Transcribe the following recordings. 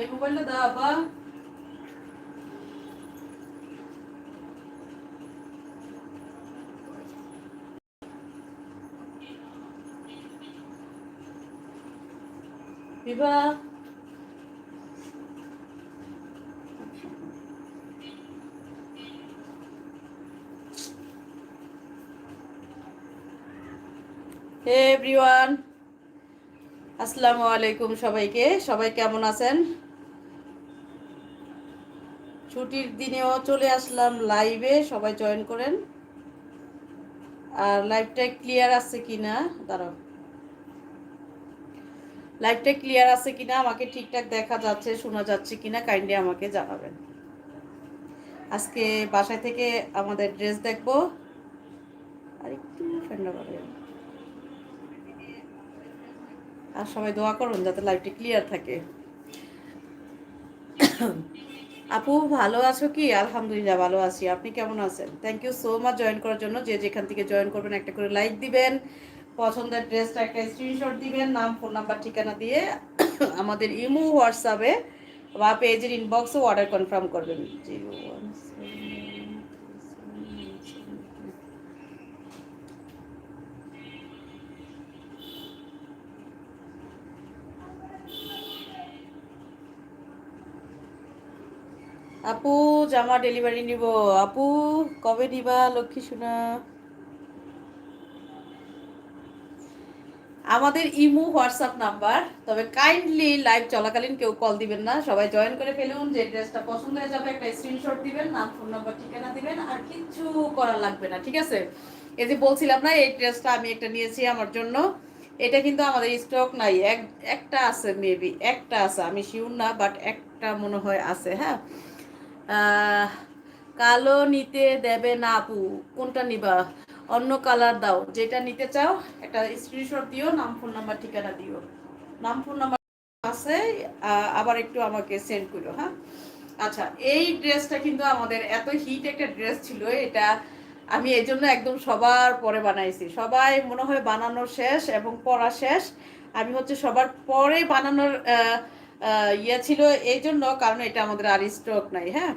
এই মোবাইলটা দাও আব্বা। বিভা। হে এভরিওয়ান আসসালামু আলাইকুম সবাইকে। সবাই কেমন আছেন? ছুটির দিনেও চলে আসলাম লাইভে সবাই জয়েন করেন। আর লাইভটা ক্লিয়ার আছে কিনা? দাঁড়াও। লাইভটা ক্লিয়ার আছে কিনা? আমাকে ঠিকঠাক দেখা যাচ্ছে, শোনা যাচ্ছে কিনা কাইন্ডলি আমাকে জানাবেন। আজকে বাসায় থেকে আমাদের ড্রেস দেখব। আর একটু ঠান্ডা করে আর সবাই দোয়া করুন যাতে লাইভটি ক্লিয়ার থাকে। আপু, ভালো আছো কি? আলহামদুলিল্লাহ, ভালো আছি। আপনি কেমন আছেন? Thank you so much join করার জন্য যে যেখান থেকে জয়েন করবেন, একটা করে লাইক দিবেন, পছন্দের ড্রেসটা একটা স্ক্রিনশট দিবেন, নাম ফোন নাম্বার ঠিকানা দিয়ে আমাদের ইমো হোয়াটসঅ্যাপে বা পেজের ইনবক্সে অর্ডার কনফার্ম করবেন। জিরো ওয়ান আপু, জামা ডেলিভারি নিব। আপু, কবে নিবা লক্ষ্মী সোনা? আমাদের ইমু হোয়াটসঅ্যাপ নাম্বার। তবে কাইন্ডলি লাইভ চলাকালীন কেউ কল দিবেন না। সবাই জয়েন করে ফেলুন। যে ড্রেসটা পছন্দ হয়ে যাবে, একটা স্ক্রিনশট দিবেন, নাম ফোন নাম্বার ঠিকানা দিবেন, আর কিচ্ছু করার লাগবে না, ঠিক আছে? এই যে বলছিলাম না, এই ড্রেসটা আমি একটা নিয়েছি আমার জন্য। এটা কিন্তু আমাদের স্টক নাই। এক, একটা আছে মেবি একটা আছে, আমি শিওর না বাট একটা মনে হয় আছে হ্যাঁ? কালো নিতে দেবে না আপু। কোনটা নিবা? অন্য কালার দাও। যেটা নিতে চাও, একটা স্ক্রিনশট দিও, নাম ফোন নাম্বার ঠিকানা দিও। নাম ফোন নাম্বার আছে আবার একটু আমাকে সেন্ড করো হ্যাঁ? আচ্ছা এই ড্রেসটা কিন্তু আমাদের এত হিট একটা ড্রেস ছিল, এটা আমি এই জন্য একদম সবার পরে বানাইছি। সবাই মনে হয় বানানোর শেষ এবং পড়া শেষ। আমি হচ্ছে সবার পরে বানানোর ইয়ে ছিল এই জন্য কারণ এটা আমাদের আর স্টক নাই হ্যাঁ?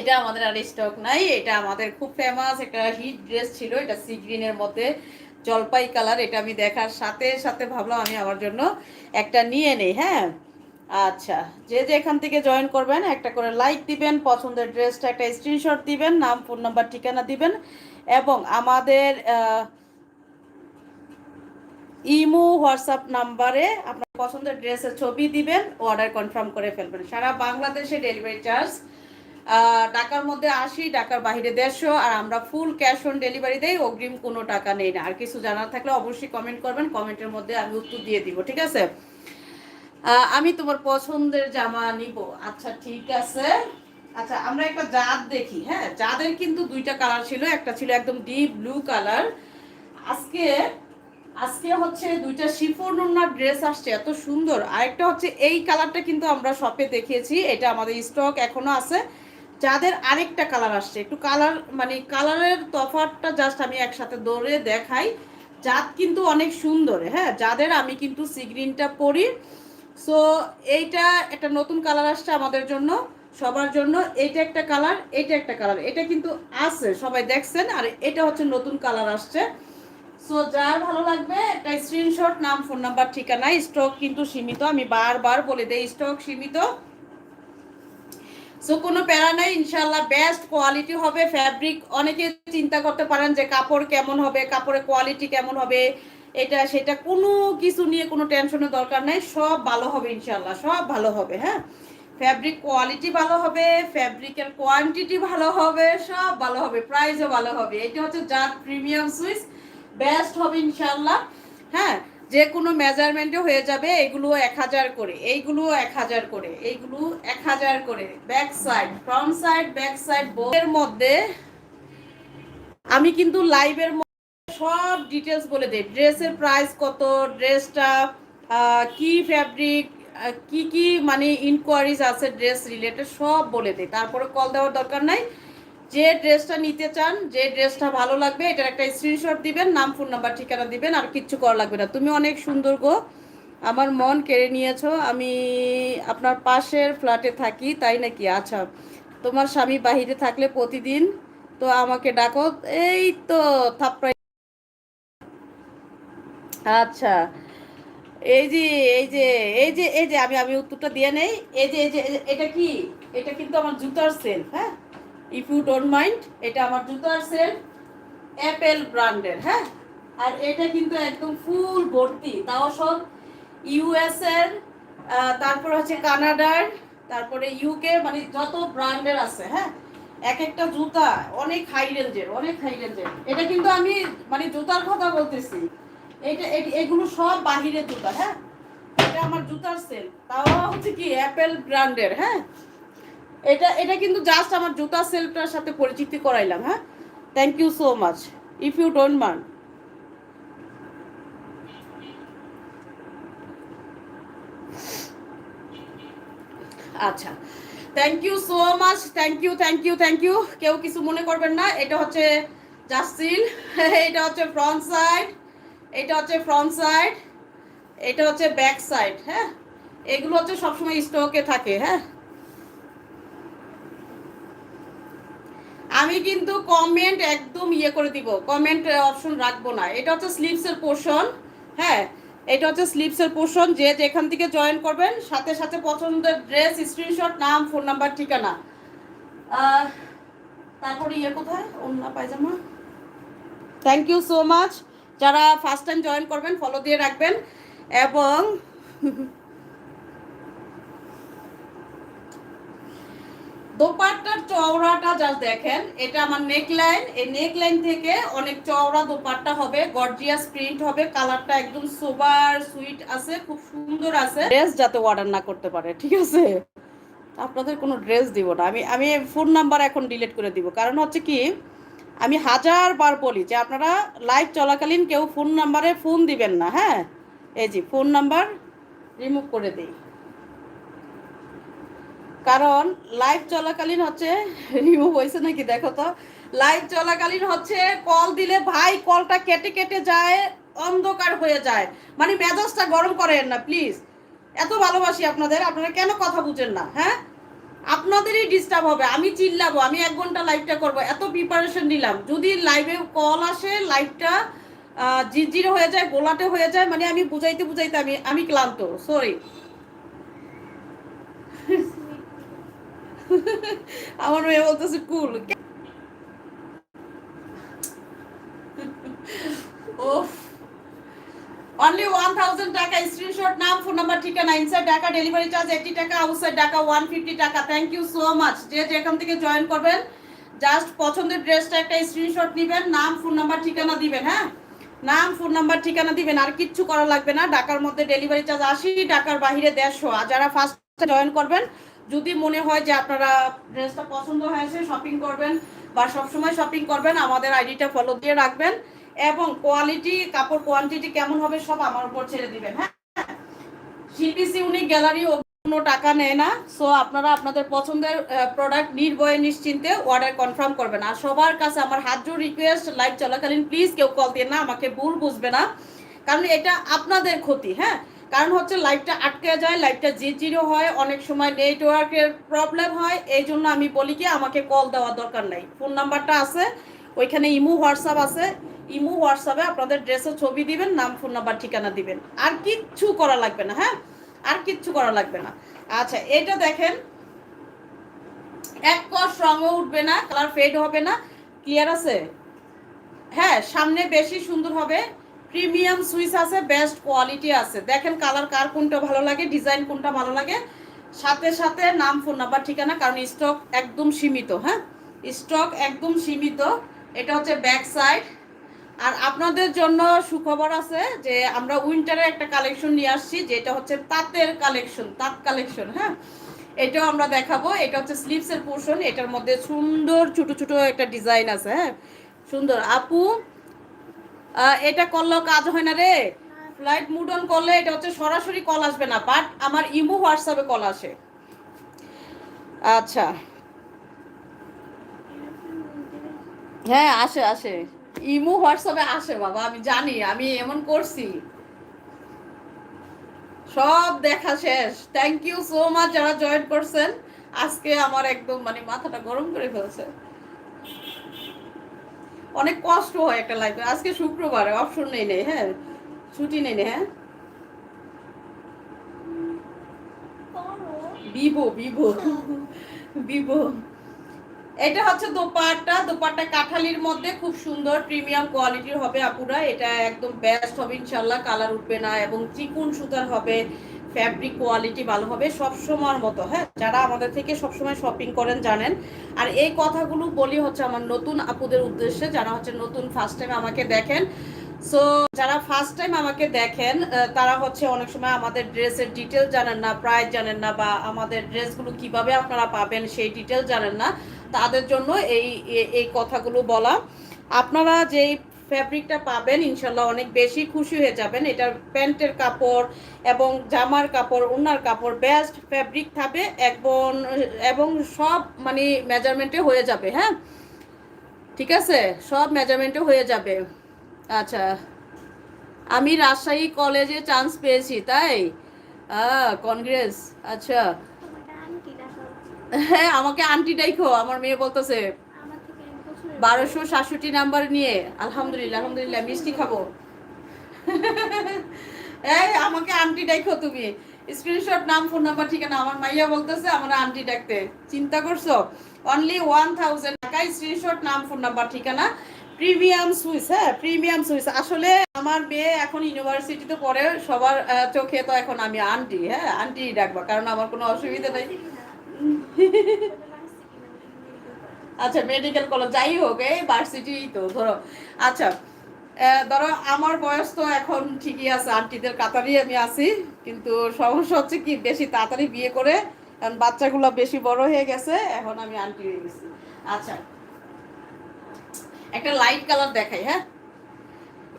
এটা আমাদের আর স্টক নাই, এটা আমাদের খুব ফেমাস একটা হিট ড্রেস ছিল, এটা সি গ্রিনের মধ্যে, জলপাই কালার এটা আমি দেখার সাথে সাথে ভাবলাম আমি আমার জন্য একটা নিয়ে নেই হ্যাঁ? আচ্ছা যে যে এখান থেকে জয়েন করবেন, একটা করে লাইক দিবেন, পছন্দের ড্রেসটা একটা স্ক্রিনশট দিবেন, নাম ফোন নাম্বার ঠিকানা দিবেন, এবং আমাদের ইমো, হোয়াটসঅ্যাপ নাম্বারে আপনার পছন্দের ড্রেসের ছবি দিবেন অর্ডার কনফার্ম করে ফেলবেন। সারা বাংলাদেশে ডেলিভারি চার্জ টাকার মধ্যে আশি টাকার বাইরে দেড়শো আর আমরা ফুল ক্যাশ অন ডেলিভারি দেই, অগ্রিম কোনো টাকা নেই না। আর কিছু জানার থাকলে অবশ্যই কমেন্ট করবেন, কমেন্টের মধ্যে আমি উত্তর দিয়ে দিব, ঠিক আছে? আমি তোমার পছন্দের জামা নিব। আচ্ছা ঠিক আছে। আচ্ছা আমরা একটা জাত দেখি হ্যাঁ? জাদের কিন্তু দুইটা কালার ছিল, একটা ছিল একদম ডিপ ব্লু কালার আজকে আজকে হচ্ছে দুইটা শিফন ওনার ড্রেস আসছে, এত সুন্দর। আরেকটা হচ্ছে এই কালারটা কিন্তু আমরা শপে দেখিয়েছি, এটা আমাদের স্টক এখনও আছে। যাদের আরেকটা কালার আসছে, একটু কালার মানে কালারের তফাতটা জাস্ট আমি একসাথে দৌড়ে দেখাই। জাত কিন্তু অনেক সুন্দর হ্যাঁ যাদের আমি কিন্তু সিগ্রিনটা পরি। সো এইটা একটা নতুন কালার আসছে আমাদের জন্য, সবার জন্য। এইটা একটা কালার, এইটা একটা কালার, এটা কিন্তু আছে, সবাই দেখছেন। আর এটা হচ্ছে নতুন কালার আসছে। সো যার ভালো লাগবে, একটা স্ক্রিনশট নাম ফোন নাম্বার ঠিকানা স্টক কিন্তু সীমিত, আমি বারবার বলে দেই স্টক সীমিত। সো কোনো প্যারা নাই ইনশাল্লাহ বেস্ট কোয়ালিটি হবে ফ্যাব্রিক অনেকে চিন্তা করতে পারেন যে কাপড় কেমন হবে, কাপড়ের কোয়ালিটি কেমন হবে, এটা, সেটা কোনো কিছু নিয়ে কোনো টেনশনের দরকার নাই, সব ভালো হবে ইনশাল্লাহ সব ভালো হবে হ্যাঁ? ফ্যাব্রিক কোয়ালিটি ভালো হবে ফ্যাব্রিকের কোয়ান্টিটি ভালো হবে, সব ভালো হবে প্রাইসও ভালো হবে, এটা হচ্ছে জাত প্রিমিয়াম সুইস বেস্ট হবে ইনশাল্লাহ হ্যাঁ যে কোনো মেজারমেন্টে হয়ে যাবে এগুলো এক হাজার করে। এইগুলো এক হাজার করে। এইগুলো এক হাজার করে। Back side front side back side এর মধ্যে আমি কিন্তু লাইভের মধ্যে সব ডিটেলস বলে দেই। ড্রেসের প্রাইস কত ড্রেসটা কি ফ্যাব্রিক কি কি মানে ইনকোয়ারিজ আছে ড্রেস রিলেটেড সব বলে দেই। তারপরে কল দেওয়ার দরকার নাই। যে ড্রেসটা নিতে চান যে ড্রেসটা ভালো লাগবে এটার একটা স্ক্রিনশট দিবেন নাম ফোন নাম্বার ঠিকানা দিবেন আর কিচ্ছু করা লাগবে না। তুমি অনেক সুন্দর গো। আমার মন কেড়ে নিয়েছো। আমি আপনার পাশের ফ্ল্যাটে থাকি তাই নাকি? আচ্ছা তোমার স্বামী বাহিরে থাকলে প্রতিদিন তো আমাকে ডাকো। এই তো থাপড়াই আচ্ছা এই যে এই যে এই যে এই যে আমি আমি উত্তরটা দিয়ে নেই। এই যে এই যে, এটা কি? এটা কিন্তু আমার জুতার সেল হ্যাঁ? ইফ ইউ ডোন্ট মাইন্ড এটা আমার জুতার সেল অ্যাপেল ব্র্যান্ডের হ্যাঁ? আর এটা কিন্তু একদম ফুল ভর্তি তাও সব ইউএস এর আহ, তারপর হচ্ছে কানাডার তারপরে ইউকে মানে যত ব্র্যান্ডের আছে হ্যাঁ? এক একটা জুতা অনেক হাই রেঞ্জের অনেক হাই রেঞ্জের এটা কিন্তু আমি মানে জুতার কথা বলতেছি এটা এগুলো সব বাহিরের জুতা হ্যাঁ? এটা আমার জুতার সেল তাও হচ্ছে কি অ্যাপেল ব্র্যান্ডের হ্যাঁ? এটা এটা কিন্তু জাস্ট আমার জুতা সেলটার সাথে পরিচিতি করাইলাম হ্যাঁ? Thank you so much if you don't mind আচ্ছা। Thank you so much thank you thank you thank you কেউ কিছু মনে করবেন না, এটা হচ্ছে জাসিল এটা হচ্ছে ফ্রন্ট সাইড এটা হচ্ছে ফ্রন্ট সাইড এটা হচ্ছে ব্যাক সাইড হ্যাঁ? এগুলো হচ্ছে সবসময় স্টকে থাকে হ্যাঁ? আমি কিন্তু কমেন্ট একদম ইয়ে করে দিব। কমেন্ট অপশন রাখব না। এটা হচ্ছে স্লিপসের পোর্শন হ্যাঁ? এটা হচ্ছে স্লিপসের পোর্শন যে যেখান থেকে জয়েন করবেন, সাথে সাথে পছন্দের ড্রেস স্ক্রিনশট নাম ফোন নাম্বার ঠিকানা। তারপরে ইয়ে কোথায়? অন্য পায়জামা। থ্যাংক ইউ সো মাচ যারা ফার্স্ট টাইম জয়েন করবেন ফলো দিয়ে রাখবেন। এবং দোপাট্টার চওড়াটা জাস্ট দেখেন, এটা আমার নেকলাইন এই নেকলাইন থেকে অনেক চওড়া দোপাট্টা হবে গর্জিয়াস প্রিন্ট হবে কালারটা একদম সুপার সুইট আছে, খুব সুন্দর আছে। ড্রেস যাতে অর্ডার না করতে পারে, ঠিক আছে? আপনাদের কোনো ড্রেস দিব না। আমি আমি ফোন নাম্বার এখন ডিলিট করে দিব। কারণ হচ্ছে কি, আমি হাজার বার বলি যে আপনারা লাইভ চলাকালীন কেউ ফোন নাম্বারে ফোন দিবেন না হ্যাঁ? এই যে ফোন নাম্বার রিমুভ করে দিই। কারণ লাইভ চলাকালীন হচ্ছে, রিমুভ হয়েছে নাকি দেখো তো? লাইভ চলাকালীন হচ্ছে কল দিলে ভাই কলটা কেটে কেটে যায়, অন্ধকার হয়ে যায়। মানে মেজাজটা গরম করেন না প্লিজ এত ভালোবাসি আপনাদের, আপনারা কেন কথা বুঝেন না হ্যাঁ? আপনাদেরই ডিস্টার্ব হবে, আমি চিল্লাবো, আমি এক ঘণ্টা লাইভটা করব, এত প্রিপারেশন নিলাম। যদি লাইভে কল আসে লাইভটা জিরজির হয়ে যায়, গোলাটে হয়ে যায় মানে আমি বুঝাইতে বুঝাইতে আমি আমি ক্লান্ত সরি আমার মেয়ে বলতেছে, কুল অনলি ওয়ান থাউজেন্ড টাকা স্ক্রিনশট নাম ফোন নাম্বার ঠিকানা inside Dhaka delivery charge eighty টাকা আউটসাইড ঢাকা ওয়ান ফিফটি টাকা। থ্যাংক ইউ সো মাচ যে যেখান থেকে জয়েন করবেন জাস্ট পছন্দের ড্রেসটা একটা স্ক্রিনশট নেবেন, নাম ফোন নাম্বার ঠিকানা দিবেন হ্যাঁ? নাম ফোন নাম্বার ঠিকানা দিবেন, আর কিচ্ছু করা লাগবে না। ঢাকার মধ্যে ডেলিভারি চার্জ আশি, ঢাকার বাহিরে দেড়শো। আর যারা ফার্স্ট জয়েন করবেন যদি মনে হয় যে আপনারা ড্রেসটা পছন্দ হয়েছে শপিং করবেন বা সবসময় শপিং করবেন, আমাদের আইডিটা ফলো দিয়ে রাখবেন এবং কোয়ালিটি কাপড় কোয়ান্টিটি কেমন হবে সব আমার উপর ছেড়ে দিবেন হ্যাঁ? শিল্পী ইউনিক গ্যালারি ও কোনো টাকা নেয় না সো আপনারা আপনাদের পছন্দের প্রোডাক্ট নির্ভয়ে নিশ্চিন্তে অর্ডার কনফার্ম করবেন। আর সবার কাছে আমার হাত জোর রিকোয়েস্ট লাইভ চলাকালীন প্লিজ কেউ কল দিয়ে না, আমাকে ভুল বুঝবে না। কারণ এটা আপনাদের ক্ষতি হ্যাঁ? কারণ হচ্ছে লাইভটা আটকে যায় লাইভটা জি জিরো হয়, অনেক সময় নেটওয়ার্কের প্রবলেম হয় এই জন্য আমি বলি কি, আমাকে কল দেওয়ার দরকার নাই। ফোন নাম্বারটা আছে, ওইখানে ইমু হোয়াটসঅ্যাপ আছে। ইমু হোয়াটসঅ্যাপে আপনাদের ড্রেসের ছবি দিবেন, নাম ফোন নাম্বার ঠিকানা দিবেন। আর কিচ্ছু করা লাগবে না হ্যাঁ? আর কিচ্ছু করা লাগবে না। আচ্ছা এটা দেখেন। এক কস রঙও উঠবে না কালার ফেড হবে না। ক্লিয়ার আছে? হ্যাঁ সামনে বেশি সুন্দর হবে। প্রিমিয়াম সুইচ আছে বেস্ট কোয়ালিটি আছে। দেখেন কালার কার কোনটা ভালো লাগে ডিজাইন কোনটা ভালো লাগে। সাথে সাথে নাম ফোন নাম্বার ঠিকানা, কারণ স্টক একদম সীমিত হ্যাঁ? স্টক একদম সীমিত, এটা হচ্ছে ব্যাক সাইড আর আপনাদের জন্য সুখবর আছে যে আমরা উইন্টারের একটা কালেকশন নিয়ে আসছি, যেটা হচ্ছে তাঁতের কালেকশন তাঁত কালেকশন হ্যাঁ? এটাও আমরা দেখাবো। এটা হচ্ছে স্লিভসের পোর্শন এটার মধ্যে সুন্দর ছোট ছোট একটা ডিজাইন আছে হ্যাঁ? সুন্দর। আপু এটা করলেও কাজ হয় না রে। ফ্লাইট মুড অন করলে এটা হচ্ছে সরাসরি কল আসবে না বাট আমার ইমো হোয়াটসঅ্যাপে কল আসে। আচ্ছা। হ্যাঁ আসে আসে। ইমো হোয়াটসঅ্যাপে আসে বাবা, আমি জানি, আমি এমন করছি। সব দেখা শেষ। থ্যাংক ইউ সো মাচ যারা জয়েন করছেন। আজকে আমার একদম মানে মাথাটা গরম করে ফেলছে। অনেক কষ্ট হয় একটা লাইফে আজকে শুক্রবার অপশন নেই নেই হ্যাঁ? ছুটি নেই নেই হ্যাঁ? বিভো বিভো বিভো। এটা হচ্ছে দোপাট্টা। দোপাট্টা কাঠালির মধ্যে খুব সুন্দর প্রিমিয়াম কোয়ালিটির হবে আপুরা। এটা একদম বেস্ট হবে ইনশাল্লাহ কালার উঠবে না এবং চিকুন সুতার হবে। ফ্যাব্রিক কোয়ালিটি ভালো হবে সবসময়ের মতো হ্যাঁ? যারা আমাদের থেকে সবসময় শপিং করেন জানেন। আর এই কথাগুলো বলি হচ্ছে আমার নতুন আপুদের উদ্দেশ্যে, যারা হচ্ছে নতুন ফার্স্ট টাইম আমাকে দেখেন। সো যারা ফার্স্ট টাইম আমাকে দেখেন তারা হচ্ছে অনেক সময় আমাদের ড্রেসের ডিটেল জানেন না প্রাইস জানেন না, বা আমাদের ড্রেসগুলো কীভাবে আপনারা পাবেন সেই ডিটেল জানেন না। তাদের জন্য এই এই কথাগুলো বলা। আপনারা যেই ফ্যাব্রিকটা পাবেন ইনশাল্লাহ অনেক বেশি খুশি হয়ে যাবেন। এটার প্যান্টের কাপড় এবং জামার কাপড় ওনার কাপড় বেস্ট ফ্যাব্রিক থাকবে এবং এবং সব মানে মেজারমেন্টে হয়ে যাবে হ্যাঁ? ঠিক আছে? সব মেজারমেন্টে হয়ে যাবে। আচ্ছা আমি রাজশাহী কলেজে চান্স পেয়েছি তাই? কংগ্রেস আচ্ছা। হ্যাঁ আমাকে আন্টি ডাইখো আমার মেয়ে বলতেছে। বারোশো সাতষট্টি নাম্বার নিয়ে, আলহামদুলিল্লাহ আলহামদুলিল্লাহ, মিষ্টি খাব। এই, আমাকে আন্টি ডাইখো তুমি। স্ক্রিনশট নাম ফোন নাম্বার ঠিকানা আমার মাইয়া বলতেছে, আমার আন্টি ডাকতে। চিন্তা করছ? অনলি ওয়ান থাউজেন্ড টাকা স্ক্রিনশট নাম ফোন নাম্বার ঠিকানা। প্রিমিয়াম সুইস হ্যাঁ প্রিমিয়াম সুইস আসলে আমার মেয়ে এখন ইউনিভার্সিটিতে পড়ে, সবার চোখে তো এখন আমি আন্টি হ্যাঁ আন্টি ডাকবো, কারণ আমার কোনো অসুবিধা নেই। আচ্ছা মেডিকেল কলেজ যাই হোক, এই ভার্সিটি তো, ধরো। আচ্ছা ধরো, আমার বয়স তো এখন ঠিকই আছে আন্টিদের কাতারই আমি আছি, কিন্তু সমস্যা হচ্ছে কি, বেশি তাড়াতাড়ি বিয়ে করে, কারণ বাচ্চাগুলো বেশি বড় হয়ে গেছে, এখন আমি আন্টি হয়ে গেছি। আচ্ছা একটা লাইট কালার দেখাই হ্যাঁ?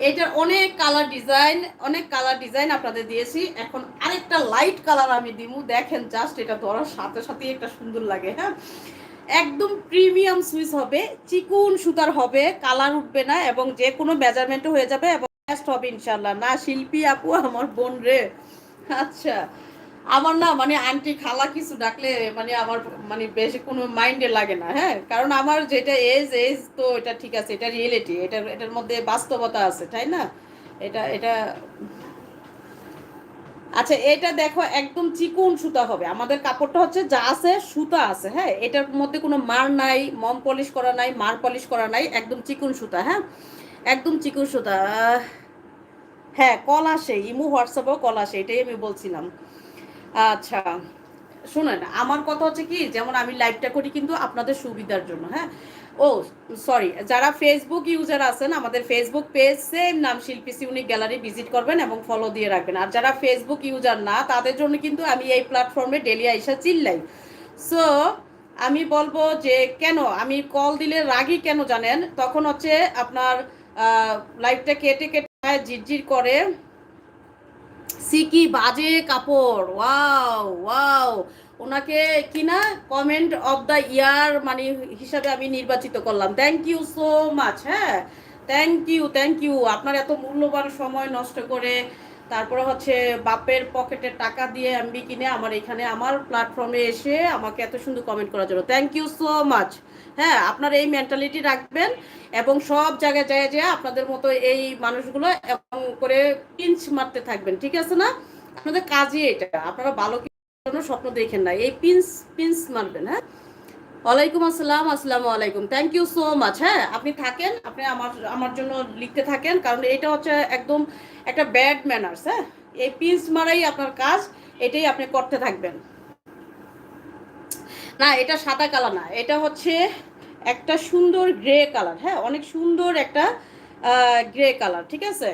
এটার অনেক কালার ডিজাইন অনেক কালার ডিজাইন আপনাদের দিয়েছি। এখন আরেকটা লাইট কালার আমি দিমু, দেখেন জাস্ট এটা ধরার সাথে সাথে একটা সুন্দর লাগে হ্যাঁ? একদম প্রিমিয়াম সুইচ হবে, চিকুন সুতার হবে, কালার উঠবে না এবং যে কোনো মেজারমেন্টও হয়ে যাবে এবং বেস্ট হবে ইনশাল্লাহ না, শিল্পী আপু, আমার বোন রে। আচ্ছা আমার না মানে আন্টি খালা কিছু ডাকলে মানে আমার মানে বেশি কোনো মাইন্ডে লাগে না হ্যাঁ? কারণ আমার যেটা এজ এজ তো এটা ঠিক আছে, এটা রিয়েলিটি এটা এটার মধ্যে বাস্তবতা আছে, তাই না? এটা এটা আচ্ছা এটা দেখো, একদম চিকুন সুতা হবে। আমাদের কাপড়টা হচ্ছে যা আছে, সুতা আছে হ্যাঁ? এটার মধ্যে কোনো মার নাই, মম পলিশ করা নাই, মার পলিশ করা নাই, একদম চিকুন সুতা হ্যাঁ? একদম চিকুন সুতা হ্যাঁ কল আসে, ইমু, হোয়াটসঅ্যাপেও কল আসে, এটাই আমি বলছিলাম। আচ্ছা শুনেন, আমার কথা হচ্ছে কি, যেমন আমি লাইভটা করি কিন্তু আপনাদের সুবিধার জন্য হ্যাঁ? ও সরি যারা ফেসবুক ইউজার আছেন, আমাদের ফেসবুক পেজ সেম নাম শিল্পী সিউনিক গ্যালারি ভিজিট করবেন এবং ফলো দিয়ে রাখবেন। আর যারা ফেসবুক ইউজার না, তাদের জন্য কিন্তু আমি এই প্ল্যাটফর্মে ডেলি আইসা চিল্লাই। সো আমি বলব যে কেন, আমি কল দিলে রাগি কেন জানেন? তখন হচ্ছে আপনার লাইফটা কেটে কেটে ঝিরঝির করে। সিকি বাজে কাপড় ওয়াও ওয়াও ওনাকে কিনা কমেন্ট অফ দ্য ইয়ার মানে হিসাবে আমি নির্বাচিত করলাম। থ্যাংক ইউ সো মাচ হ্যাঁ? থ্যাংক ইউ থ্যাংক ইউ আপনার এত মূল্যবান সময় নষ্ট করে তারপরে হচ্ছে বাপের পকেটের টাকা দিয়ে এমবি কিনে আমার এখানে আমার প্ল্যাটফর্মে এসে আমাকে এত সুন্দর কমেন্ট করার জন্য। থ্যাংক ইউ সো মাচ হ্যাঁ আপনার এই মেন্টালিটি রাখবেন এবং সব জায়গায় যায় যে আপনাদের মতো এই মানুষগুলো এবং করে পিঞ্চ মারতে থাকবেন, ঠিক আছে না? আপনাদের কাজই এটা। আপনারা ভালো জন্য স্বপ্ন দেখেন না এই পিঞ্চ পিঞ্চ মারবেন হ্যাঁ? ওয়ালাইকুম আসসালাম, আসসালামু আলাইকুম। থ্যাংক ইউ সো মাচ হ্যাঁ? আপনি থাকেন, আপনি আমার আমার জন্য লিখতে থাকেন, কারণ এটা হচ্ছে একদম একটা ব্যাড ম্যানার্স হ্যাঁ? এই পিঞ্চ মারাই আপনার কাজ, এটাই আপনি করতে থাকবেন। না, এটা সাদা কালার না, এটা হচ্ছে একটা সুন্দর গ্রে কালার হ্যাঁ? অনেক সুন্দর একটা গ্রে কালার ঠিক আছে?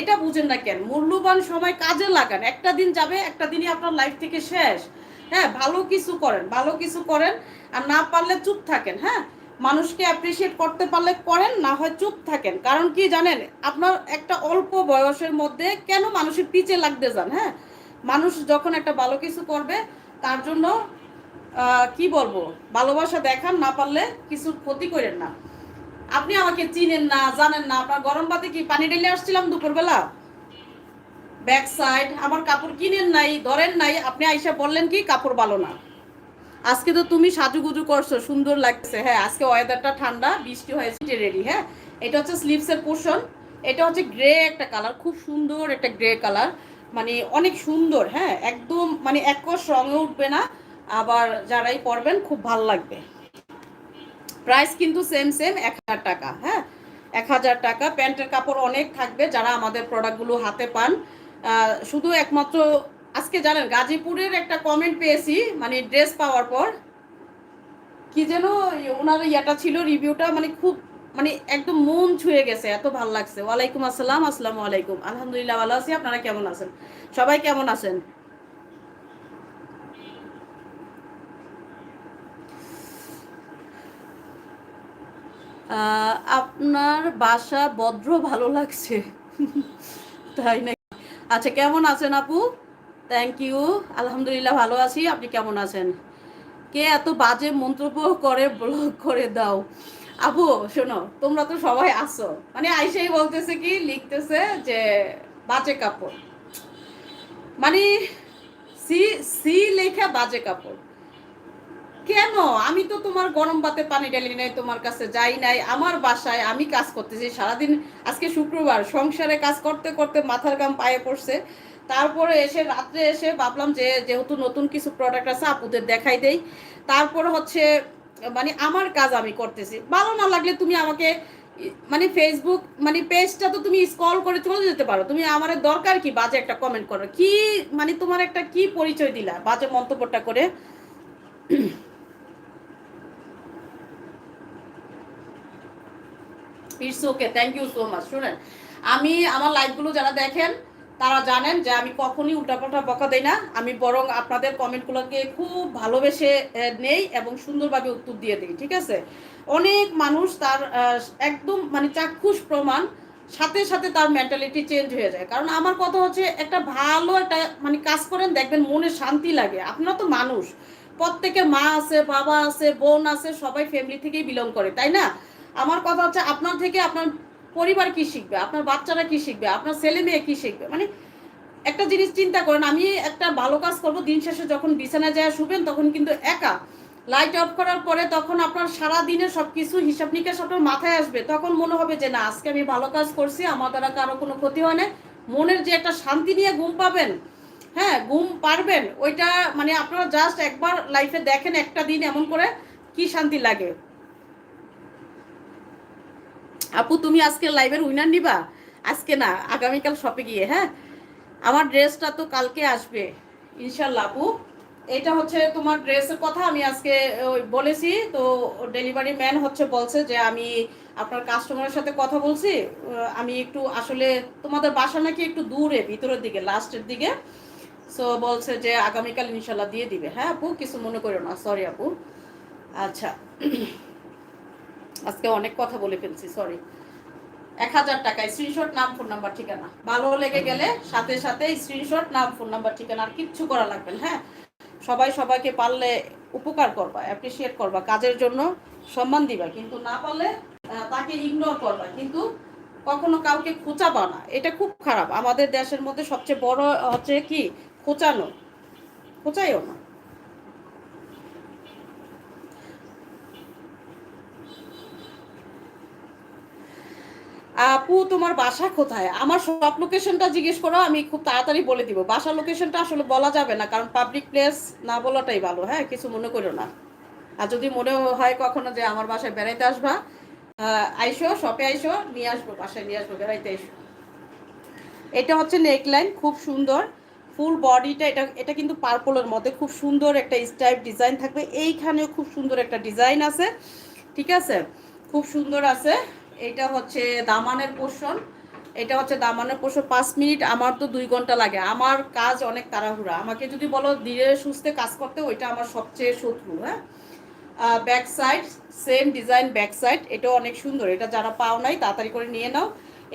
এটা বুঝেন না কেন, মূল্যবান সময় কাজে লাগান। একটা দিন যাবে, একটা দিনই আপনার লাইফ থেকে শেষ। হ্যাঁ ভালো কিছু করেন, ভালো কিছু করেন, আর না পারলে চুপ থাকেন হ্যাঁ? মানুষকে অ্যাপ্রিসিয়েট করতে পারলে করেন, না হয় চুপ থাকেন। কারণ কি জানেন, আপনার একটা অল্প বয়সের মধ্যে কেন মানুষের পিছে লাগতে যান হ্যাঁ? মানুষ যখন একটা ভালো কিছু করবে, তার জন্য কি বলব? ভালোবাসা দেখান, না পারলে কিছু ক্ষতি করেন না। আপনি আমাকে চিনেন না, জানেন না, আপনার গরম পাতে কি পানি ঢেলে আসছিলাম দুপুরবেলা? ব্যাক সাইড আমার কাপড় কিনেন নাই, ধরেন নাই, আপনি আইসা বললেন কি কাপড় ভালো না। আজকে তো তুমি সাজুগুজু করছ, সুন্দর লাগছে। হ্যাঁ আজকে ওয়েদারটা ঠান্ডা, বৃষ্টি হয়েছে রেডি হ্যাঁ? এটা হচ্ছে স্লিভসের পোর্শন এটা হচ্ছে গ্রে একটা কালার খুব সুন্দর একটা গ্রে কালার মানে অনেক সুন্দর হ্যাঁ? একদম মানে একশ রঙে উঠবে না, আবার যারাই পরবেন, খুব ভালো লাগবে। প্রাইস কিন্তু সেম সেম এক হাজার টাকা হ্যাঁ? এক হাজার টাকা। প্যান্টের কাপড় অনেক থাকবে যারা আমাদের প্রোডাক্টগুলো হাতে পান। শুধু একমাত্র আজকে জানেন, গাজীপুরের একটা কমেন্ট পেয়েছি মানে ড্রেস পাওয়ার পর। কি যেন ওনার ইয়াটা ছিল রিভিউটা মানে খুব মানে একদম মন ছুঁয়ে গেছে, এত ভালো লাগছে। ওয়ালাইকুম আসসালাম, আসসালামু আলাইকুম। আলহামদুলিল্লাহ ভালো আছি, আপনারা কেমন আছেন? সবাই কেমন আছেন? আপনার বাসা ভদ্র, ভালো লাগছে। তাই নাকি? আচ্ছা কেমন আছেন আপু? থ্যাংক ইউ আলহামদুলিল্লাহ, ভালো আছি। আপনি কেমন আছেন? কে এত বাজে মন্তব্য করে ব্লগ করে দাও? আপু, শোনো, তোমরা তো সবাই আসো মানে আইসাই বলতেছে কি, লিখতেছে যে, বাজে কাপড়। মানে সি সি লেখা বাজে কাপড়। কেন? আমি তো তোমার গরম ভাতে পানি ঢালি নাই তোমার কাছে যাই নাই, আমার বাসায় আমি কাজ করতেছি। সারাদিন আজকে শুক্রবার, সংসারে কাজ করতে করতে মাথার গাম পায়ে পড়ছে। তারপরে এসে রাত্রে এসে ভাবলাম যে, যেহেতু নতুন কিছু প্রোডাক্ট আছে, আপুদের দেখাই দেই। তারপর হচ্ছে মানে আমার কাজ আমি করতেছি। ভালো না লাগলে তুমি আমাকে মানে ফেসবুক মানে পেজটা তো তুমি স্ক্রল করে চলে যেতে পারো। তুমি আমার দরকার কি বাজে একটা কমেন্ট করো কি মানে তোমার একটা কি পরিচয় দিলা? বাজে মন্তব্যটা করে। It's okay thank you so much শুনেন, আমি আমার লাইভগুলো যারা দেখেন, তারা জানেন যে আমি কখনই উল্টাপাল্টা বকা দেই না। আমি বরং আপনাদের কমেন্টগুলোকে খুব ভালোবেসে নেই এবং সুন্দরভাবে উত্তর দিয়ে দিই, ঠিক আছে? অনেক মানুষ তার একদম মানে চাক্ষুষ প্রমাণ, সাথে সাথে তার মেন্টালিটি চেঞ্জ হয়ে যায়। কারণ আমার কথা হচ্ছে, একটা ভালো একটা মানে কাজ করেন, দেখবেন মনে শান্তি লাগে। আপনারা তো মানুষ। প্রত্যেকের মা আছে, বাবা আছে, বোন আছে, সবাই ফ্যামিলি থেকেই বিলং করে, তাই না? আমার কথা হচ্ছে আপনার থেকে আপনার পরিবার কি শিখবে? আপনার বাচ্চারা কি শিখবে? আপনার ছেলে মেয়ে কি শিখবে? মানে একটা জিনিস চিন্তা করেন, আমি একটা ভালো কাজ করব, দিন শেষে যখন বিছানায় যায় শুবেন তখন কিন্তু একা। লাইট অফ করার পরে তখন আপনার সারা দিনের সব কিছু হিসাব নিকাশ আপনার মাথায় আসবে। তখন মনে হবে যে, না, আজকে আমি ভালো কাজ করছি, আমার দ্বারা কারও কোনো ক্ষতি হয় না। মনের যে একটা শান্তি নিয়ে ঘুম পাবেন হ্যাঁ ঘুম পারবেন, ওইটা মানে আপনারা জাস্ট একবার লাইফে দেখেন একটা দিন এমন করে কি শান্তি লাগে। আপু, তুমি আজকে লাইভের উইনার নিবা? আজকে না, আগামীকাল শপে গিয়ে হ্যাঁ? আমার ড্রেসটা তো কালকে আসবে ইনশাল্লাহ আপু। এটা হচ্ছে তোমার ড্রেসের কথা, আমি আজকে বলেছি, তো ডেলিভারি ম্যান হচ্ছে বলছে যে আমি আপনার কাস্টমারের সাথে কথা বলছি আমি একটু আসলে তোমাদের বাসা নাকি একটু দূরে, ভিতরের দিকে লাস্টের দিকে। সো বলছে যে আগামীকাল ইনশাল্লাহ দিয়ে দিবে। হ্যাঁ আপু, কিছু মনে করো না সরি আপু। আচ্ছা। আজকে অনেক কথা বলে ফেলছি সরি এক হাজার টাকা স্ক্রিনশট নাম ফোন নাম্বার ঠিকানা। ভালো লেগে গেলে সাথে সাথে স্ক্রিনশট নাম ফোন নাম্বার ঠিকানা আর কিচ্ছু করা লাগবে হ্যাঁ? সবাই সবাইকে পারলে উপকার করবা অ্যাপ্রিসিয়েট করবা, কাজের জন্য সম্মান দিবা, কিন্তু না পারলে তাকে ইগনোর করবা। কিন্তু কখনো কাউকে খোঁচাবা না, এটা খুব খারাপ। আমাদের দেশের মধ্যে সবচেয়ে বড় হচ্ছে কি? খোঁচানো। খোঁচাইও না। আপু, তোমার বাসা কোথায়? আমার সব লোকেশনটা জিজ্ঞেস করো, আমি খুব তাড়াতাড়ি বলে দিব। বাসার লোকেশনটা আসলে বলা যাবে না, কারণ পাবলিক প্লেস না বলাটাই ভালো হ্যাঁ? কিছু মনে করো না। আর যদি মনে হয় কখনো যে আমার বাসায় বেড়াইতে আসবা আইসো শপে আইসো, নিয়ে আসব, বাসায় নিয়ে আসব, বেড়াইতে এসো এটা হচ্ছে নেকলাইন খুব সুন্দর। ফুল বডিটা এটা এটা কিন্তু পার্পলের মধ্যে, খুব সুন্দর একটা স্টাইপ ডিজাইন থাকবে। এইখানেও খুব সুন্দর একটা ডিজাইন আছে, ঠিক আছে? খুব সুন্দর আছে। এটা হচ্ছে দামানের পোর্শন এটা হচ্ছে দামানের পোর্শন পাঁচ মিনিট আমার তো দুই ঘণ্টা লাগে। আমার কাজ অনেক তাড়াহুড়া। আমাকে যদি বলো ধীরে সুস্থে কাজ করতে, ওইটা আমার সবচেয়ে শত্রু হ্যাঁ? Back side same design back side এটাও অনেক সুন্দর। এটা যারা পাও নাই, তাড়াতাড়ি করে নিয়ে নাও।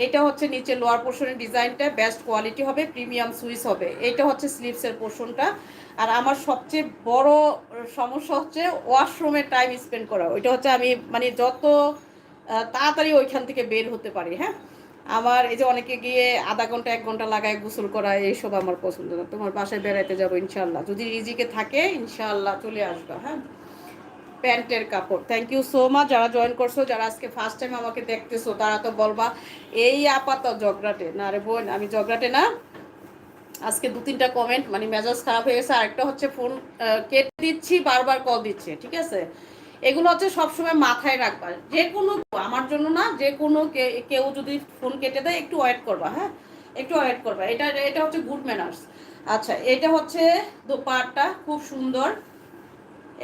এটা হচ্ছে নিচে লোয়ার পোর্শনের ডিজাইনটা বেস্ট কোয়ালিটি হবে প্রিমিয়াম সুইস হবে। এটা হচ্ছে স্লিভসের পোর্শনটা আর আমার সবচেয়ে বড় সমস্যা হচ্ছে ওয়াশরুমে টাইম স্পেন্ড করা। ওইটা হচ্ছে আমি মানে যত তাড়াতাড়ি ওইখান থেকে বের হতে পারি হ্যাঁ? আমার এই যে অনেকে গিয়ে আধা ঘণ্টা, এক ঘণ্টা লাগায়, গোসল করা এইসব আমার পছন্দ না। তোমার বাসায় বেড়াইতে যাব ইনশাল্লাহ যদি রিজিকে থাকে ইনশাল্লাহ চলে আসবে হ্যাঁ? প্যান্টের কাপড়। থ্যাংক ইউ সো মাচ যারা জয়েন করছ, যারা আজকে ফার্স্ট টাইম আমাকে দেখতেছো, তারা তো বলবা, এই আপাত জগরাটে না রে বোন, আমি জগরাটে না। আজকে দু তিনটা কমেন্ট মানে মেজাজ খারাপ হয়ে গেছে। আরেকটা হচ্ছে ফোন কেটে দিচ্ছি, বারবার কল দিচ্ছে, ঠিক আছে? এগুলো হচ্ছে সবসময় মাথায় রাখবা। যে কোনো আমার জন্য না, যে কোনো কেউ যদি ফোন কেটে দেয়, একটু ওয়েট করবা হ্যাঁ? একটু ওয়েট করবা। এটা এটা হচ্ছে গুড ম্যানার্স আচ্ছা এটা হচ্ছে দোপাট্টা, খুব সুন্দর।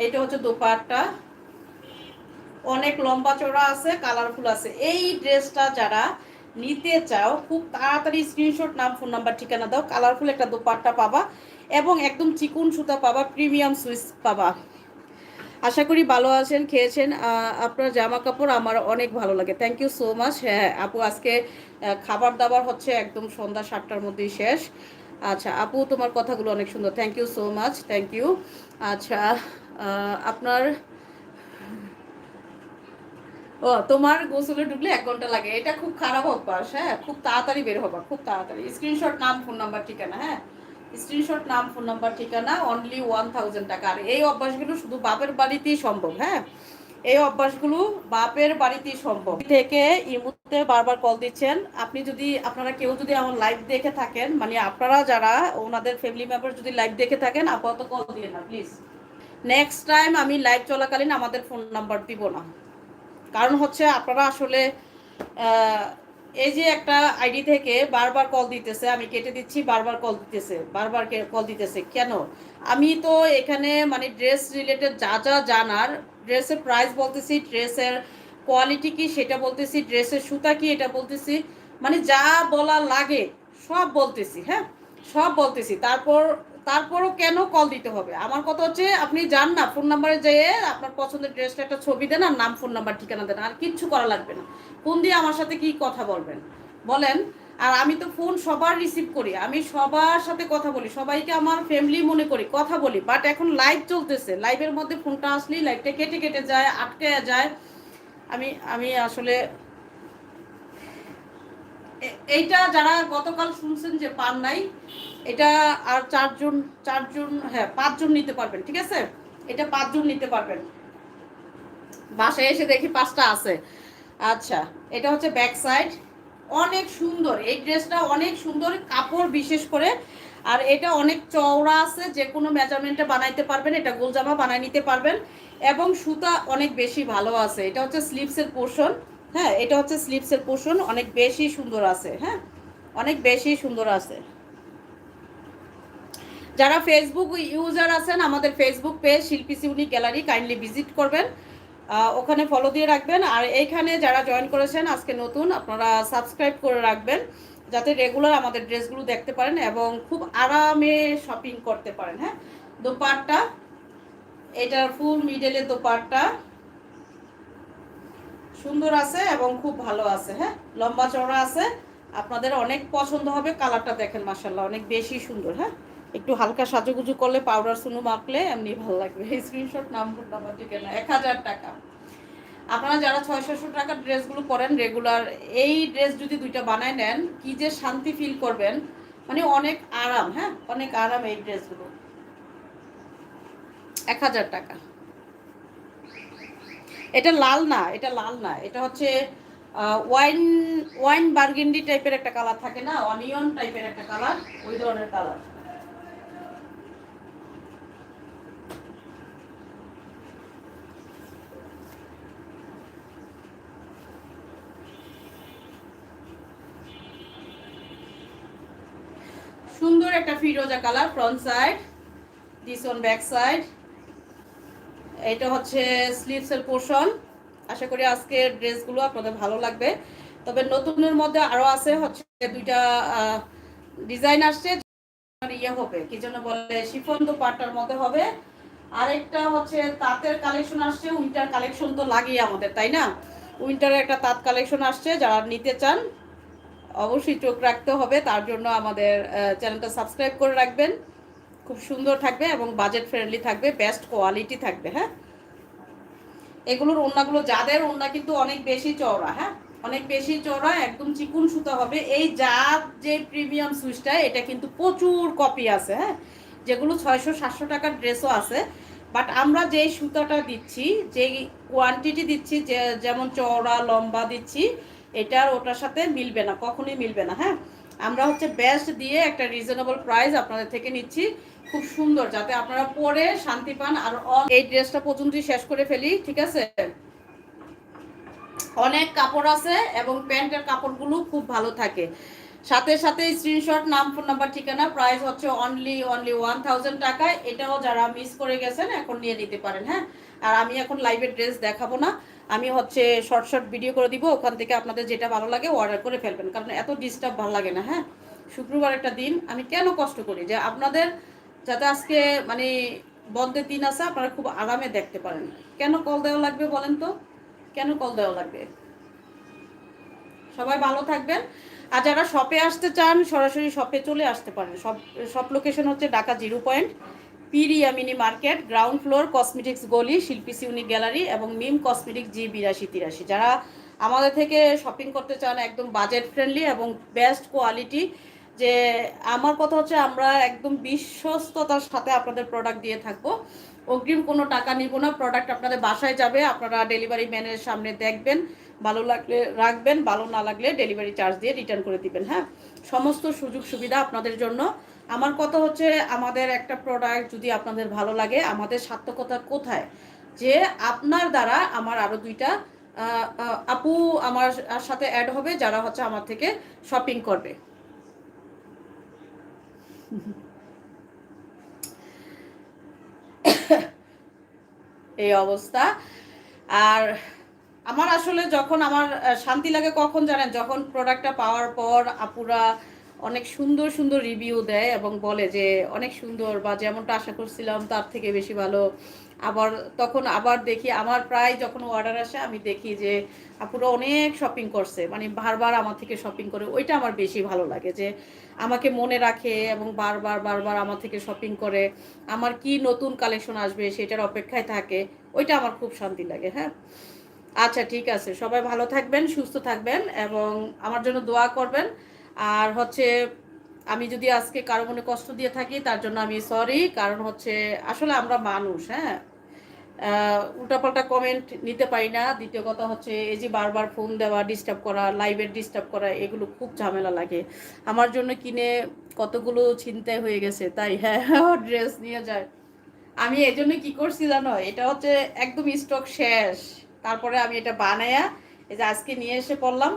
এটা হচ্ছে দোপাট্টা। অনেক লম্বা চড়া আছে কালারফুল আছে। এই ড্রেসটা যারা নিতে চাও, খুব তাড়াতাড়ি স্ক্রিনশট নাম ফোন নাম্বার ঠিকানা দাও। কালারফুল একটা দোপাট্টা পাবা এবং একদম চিকুন সুতা পাবা প্রিমিয়াম সুইচ পাবা। আশা করি ভালো আছেন, খেয়েছেন। আপনার জামা কাপড় আমার অনেক ভালো লাগে। থ্যাংক ইউ সো মাচ হ্যাঁ আপু আজকে খাবার দাবার হচ্ছে একদম সন্ধ্যা সাতটার মধ্যেই শেষ। আচ্ছা আপু তোমার কথাগুলো অনেক সুন্দর। Thank you so much thank you আচ্ছা আপনার, ও, তোমার গোসলে ঢুকলে এক ঘণ্টা লাগে। এটা খুব খারাপ অভ্যাস হ্যাঁ খুব তাড়াতাড়ি বের হবা, খুব তাড়াতাড়ি। স্ক্রিনশট নাম ফোন নাম্বার ঠিকানা হ্যাঁ। স্ক্রিনশট নাম, ফোন নাম্বার, ঠিকানা অনলি ওয়ান থাউজেন্ড টাকা। আর এই অভ্যাসগুলো শুধু বাপের বাড়িতেই সম্ভব হ্যাঁ? এই অভ্যাসগুলো বাপের বাড়িতেই সম্ভব। থেকে ইমুতে বারবার কল দিচ্ছেন। আপনি যদি, আপনারা কেউ যদি আমার লাইভ দেখে থাকেন মানে আপনারা যারা, ওনাদের ফ্যামিলি মেম্বার যদি লাইভ দেখে থাকেন, আপাতত কল দিয়ে না প্লিজ নেক্সট টাইম আমি লাইভ চলাকালীন আমাদের ফোন নাম্বার দিব না। কারণ হচ্ছে আপনারা আসলে এই যে একটা আইডি থেকে বারবার কল দিতেছে, আমি কেটে দিচ্ছি, বারবার কল দিতেছে, বারবার কল দিতেছে। কেন? আমি তো এখানে মানে ড্রেস রিলেটেড যা যা জানার ড্রেসের প্রাইস বলতেছি ড্রেসের কোয়ালিটি কি সেটা বলতেছি ড্রেসের সুতা কি এটা বলতেছি মানে যা বলা লাগে সব বলতেছি হ্যাঁ? সব বলতেছি। তারপর তারপরও কেন কল দিতে হবে? আমার কথা হচ্ছে, আপনি যান না ফোন নাম্বারে যেয়ে আপনার পছন্দের ড্রেসটা একটা ছবি দেন আর নাম ফোন নাম্বার ঠিকানা দেন, আর কিচ্ছু করা লাগবে না। ফোন দিয়ে আমার সাথে কি কথা বলবেন? বলেন, আর আমি তো ফোন সবার রিসিভ করি, আমি সবার সাথে কথা বলি, সবাইকে আমার ফ্যামিলি মনে করি, কথা বলি বাট এখন লাইভ চলতেছে লাইভের মধ্যে ফোনটা আসলেই লাইভটা কেটে কেটে যায়, আটকে যায়। আমি আমি আসলে এইটা যারা গতকাল শুনছেন যে পান নাই, এটা আর চারজন চারজন হ্যাঁ পাঁচজন নিতে পারবেন, ঠিক আছে? এটা পাঁচজন নিতে পারবেন। বাসায় এসে দেখি পাঁচটা আছে। আচ্ছা এটা হচ্ছে ব্যাক সাইড অনেক সুন্দর, এই ড্রেসটা অনেক সুন্দর কাপড় বিশেষ করে। আর এটা অনেক চওড়া আছে, যে কোনো মেজারমেন্টে বানাইতে পারবেন, এটা গোল জামা বানাই নিতে পারবেন। এবং সুতা অনেক বেশি ভালো আছে। এটা হচ্ছে স্লিপসের পোর্শন হ্যাঁ এটা হচ্ছে স্লিপসের পোর্শন অনেক বেশি সুন্দর আছে হ্যাঁ? অনেক বেশি সুন্দর আছে। যারা ফেসবুক ইউজার আছেন, আমাদের ফেসবুক পেজ শিল্পী সিউনি গ্যালারি কাইন্ডলি ভিজিট করবেন। ওখানে ফলো দিয়ে রাখবেন। আর এইখানে যারা জয়েন করেছেন, আজকে নতুন, আপনারা সাবস্ক্রাইব করে রাখবেন, যাতে রেগুলার আমাদের ড্রেসগুলো দেখতে পারেন এবং খুব আরামে শপিং করতে পারেন হ্যাঁ? দোপাট্টা, এটার ফুল মিডেলের দোপাট্টা সুন্দর আছে এবং খুব ভালো আছে হ্যাঁ? লম্বা চওড়া আছে। আপনাদের অনেক পছন্দ হবে কালারটা দেখেন মাসাল্লাহ অনেক বেশি সুন্দর হ্যাঁ? একটু হালকা সাজুগুজু করলে পাউডার সুনু মাখলে এমনি ভালো লাগবে। এই স্ক্রিনশট নাম নাম্বার ঠিক না এক হাজার টাকা। আপনারা যারা ছয়শো টাকার ড্রেসগুলো পরেন রেগুলার এই ড্রেস যদি দুইটা বানায় নেন, কি যে শান্তি ফিল করবেন? মানে অনেক আরাম হ্যাঁ? অনেক আরাম এই ড্রেসগুলো। এক হাজার টাকা। এটা লাল না, এটা লাল না। এটা হচ্ছে ওয়াইন ওয়াইন বার্গেন্ডি টাইপের একটা কালার থাকে না? অনিয়ন টাইপের একটা কালার, ওই ধরনের কালার। সুন্দর একটা ফিরোজা colour front side this one back side এটা হচ্ছে স্লিভসের পোর্শন আশা করি আজকের ড্রেসগুলো আপনাদের ভালো লাগবে। তবে নতুনের মধ্যে আরও আছে হচ্ছে দুইটা ডিজাইন আসছে ইয়ে হবে, কি জন্য বলে, শিফন তো পাটটার মধ্যে হবে। আরেকটা হচ্ছে তাঁতের কালেকশন আসছে উইন্টার কালেকশন তো লাগেই আমাদের, তাই না? উইন্টারের একটা তাঁত কালেকশন আসছে, যারা নিতে চান, অবশ্যই চোখ রাখতে হবে। তার জন্য আমাদের চ্যানেলটা সাবস্ক্রাইব করে রাখবেন। খুব সুন্দর থাকবে এবং বাজেট ফ্রেন্ডলি থাকবে বেস্ট কোয়ালিটি থাকবে হ্যাঁ? এগুলোর ওড়নাগুলো, যাদের ওড়না কিন্তু অনেক বেশি চওড়া হ্যাঁ? অনেক বেশি চড়া একদম চিকুন সুতা হবে। এই জাত যে প্রিমিয়াম সুইচটা এটা কিন্তু প্রচুর কপি আছে হ্যাঁ? যেগুলো ছয়শো, সাতশো টাকার ড্রেসও আছে। বাট আমরা যেই সুতাটা দিচ্ছি, যেই কোয়ান্টিটি দিচ্ছি, যে যেমন চওড়া, লম্বা দিচ্ছি, এটার ওটার সাথে মিলবে না, কখনোই মিলবে না হ্যাঁ? আমরা হচ্ছে বেস্ট দিয়ে একটা রিজনেবল প্রাইস আপনাদের থেকে নিচ্ছি। খুব সুন্দর, যাতে আপনারা পরে শান্তি পান আর এই ড্রেসটা পর্যন্তই শেষ করে ফেলি, ঠিক আছে? অনেক কাপড় আছে এবং প্যান্টের কাপড়গুলো খুব ভালো থাকে। সাথে সাথে স্ক্রিনশট নাম ফোন নাম্বার ঠিকানা প্রাইস হচ্ছে অনলি অনলি ওয়ান থাউজেন্ড টাকায় এটাও যারা মিস করে গেছেন, এখন নিয়ে নিতে পারেন হ্যাঁ? আর আমি এখন লাইভের ড্রেস দেখাবো না। আমি হচ্ছে শর্ট শর্ট ভিডিও করে দিব, ওখান থেকে আপনাদের যেটা ভালো লাগে অর্ডার করে ফেলবেন, কারণ এত ডিস্টার্ব ভালো লাগে না হ্যাঁ? শুক্রবার একটা দিন, আমি কেন কষ্ট করি? যে আপনাদের যাতে আজকে মানে বন্ধের দিন আছে, আপনারা খুব আরামে দেখতে পারেন। কেন কল দেওয়া লাগবে বলেন তো? কেন কল দেওয়া লাগবে? সবাই ভালো থাকবেন। আর যারা শপে আসতে চান, সরাসরি শপে চলে আসতে পারেন। সব সব লোকেশন হচ্ছে Dhaka zero point, পিরিয়া mini market ground floor cosmetics গলি, শিল্পী সিউনিক গ্যালারি এবং মিম কসমেটিক্স জি বিরাশি তিরাশি। যারা আমাদের থেকে শপিং করতে চান, একদম বাজেট ফ্রেন্ডলি এবং বেস্ট কোয়ালিটি যে আমার কথা হচ্ছে আমরা একদম বিশ্বস্ততার সাথে আপনাদের প্রোডাক্ট দিয়ে থাকব। অগ্রিম কোনো টাকা নিব না প্রোডাক্ট আপনাদের বাসায় যাবে, আপনারা ডেলিভারি ম্যানের সামনে দেখবেন, ভালো লাগলে রাখবেন, ভালো না লাগলে ডেলিভারি চার্জ দিয়ে রিটার্ন করে দিবেন হ্যাঁ? সমস্ত সুযোগ সুবিধা আপনাদের জন্য। আমার কথা হচ্ছে আমাদের একটা প্রোডাক্ট যদি আপনাদের ভালো লাগে, আমাদের সার্থকতা কোথায়? যে আপনার দ্বারা আমার আরও দুইটা আপু আমার সাথে অ্যাড হবে, যারা হচ্ছে আমার থেকে শপিং করবে। এই অবস্থা। আর আমার আসলে যখন আমার শান্তি লাগে কখন জানেন? যখন প্রোডাক্টটা পাওয়ার পর আপুরা অনেক সুন্দর সুন্দর রিভিউ দেয় এবং বলে যে অনেক সুন্দর বা যেমনটা আশা করছিলাম তার থেকে বেশি ভালো। আবার তখন আবার দেখি, আমার প্রায় যখন অর্ডার আসে, আমি দেখি যে আপুরা অনেক শপিং করছে মানে বারবার আমার থেকে শপিং করে। ওইটা আমার বেশি ভালো লাগে যে আমাকে মনে রাখে এবং বারবার বারবার আমার থেকে শপিং করে। আমার কি নতুন কালেকশন আসবে সেটার অপেক্ষায় থাকে, ওইটা আমার খুব শান্তি লাগে হ্যাঁ? আচ্ছা ঠিক আছে। সবাই ভালো থাকবেন, সুস্থ থাকবেন এবং আমার জন্য দোয়া করবেন। আর হচ্ছে, আমি যদি আজকে কারও মনে কষ্ট দিয়ে থাকি, তার জন্য আমি সরি কারণ হচ্ছে আসলে আমরা মানুষ হ্যাঁ? উল্টাপাল্টা কমেন্ট নিতে পারি না। দ্বিতীয় কথা হচ্ছে, এই যে বারবার ফোন দেওয়া ডিস্টার্ব করা লাইভের ডিস্টার্ব করা, এগুলো খুব ঝামেলা লাগে। আমার জন্য কিনে কতগুলো চিন্তায় হয়ে গেছে, তাই হ্যাঁ ড্রেস নিয়ে যায়। আমি এই জন্য কি করছি জানো? এটা হচ্ছে একদম স্টক শেষ। তারপরে আমি এটা বানায়া, এই যে আজকে নিয়ে এসে পড়লাম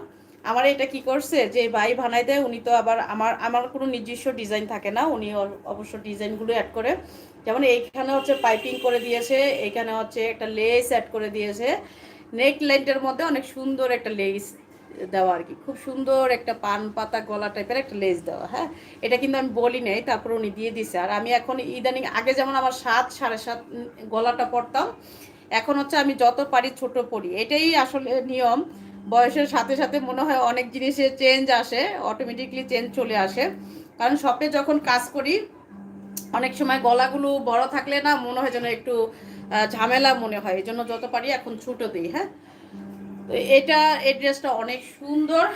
আমার এটা কি করছে, যে ভাই বানাই দেয়, উনি তো আবার আমার আমার কোনো নিজস্ব ডিজাইন থাকে না। উনি অবশ্য ডিজাইনগুলো অ্যাড করে। যেমন এইখানে হচ্ছে পাইপিং করে দিয়েছে, এইখানে হচ্ছে একটা লেস অ্যাড করে দিয়েছে। নেক লাইনটার মধ্যে অনেক সুন্দর একটা লেস দেওয়া আর কি। খুব সুন্দর একটা পান পাতা গলা টাইপের একটা লেস দেওয়া হ্যাঁ? এটা কিন্তু আমি বলি নাই, তারপর উনি দিয়ে দিছে। আর আমি এখন ইদানিং, আগে যেমন আমার সাত, সাড়ে সাত গলাটা পরতাম, এখন হচ্ছে আমি যত পারি ছোট পরি। এটাই আসলে নিয়ম। বয়সের সাথে সাথে মনে হয় অনেক জিনিসের চেঞ্জ আসে অটোমেটিকলি চেঞ্জ চলে আসে। কারণ শপে যখন কাজ করি অনেক সময় গলাগুলো বড় থাকলে না মনে হয় যেন একটু ঝামেলা মনে হয়। এই জন্য যত পারি এখন ছোট দিই হ্যাঁ? তো এটা এই ড্রেসটা অনেক সুন্দর।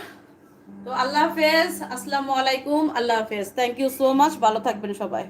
তো আল্লাহ হাফেজ। আসসালামু আলাইকুম। আল্লাহ হাফেজ। থ্যাংক ইউ সো মাচ ভালো থাকবেন সবাই।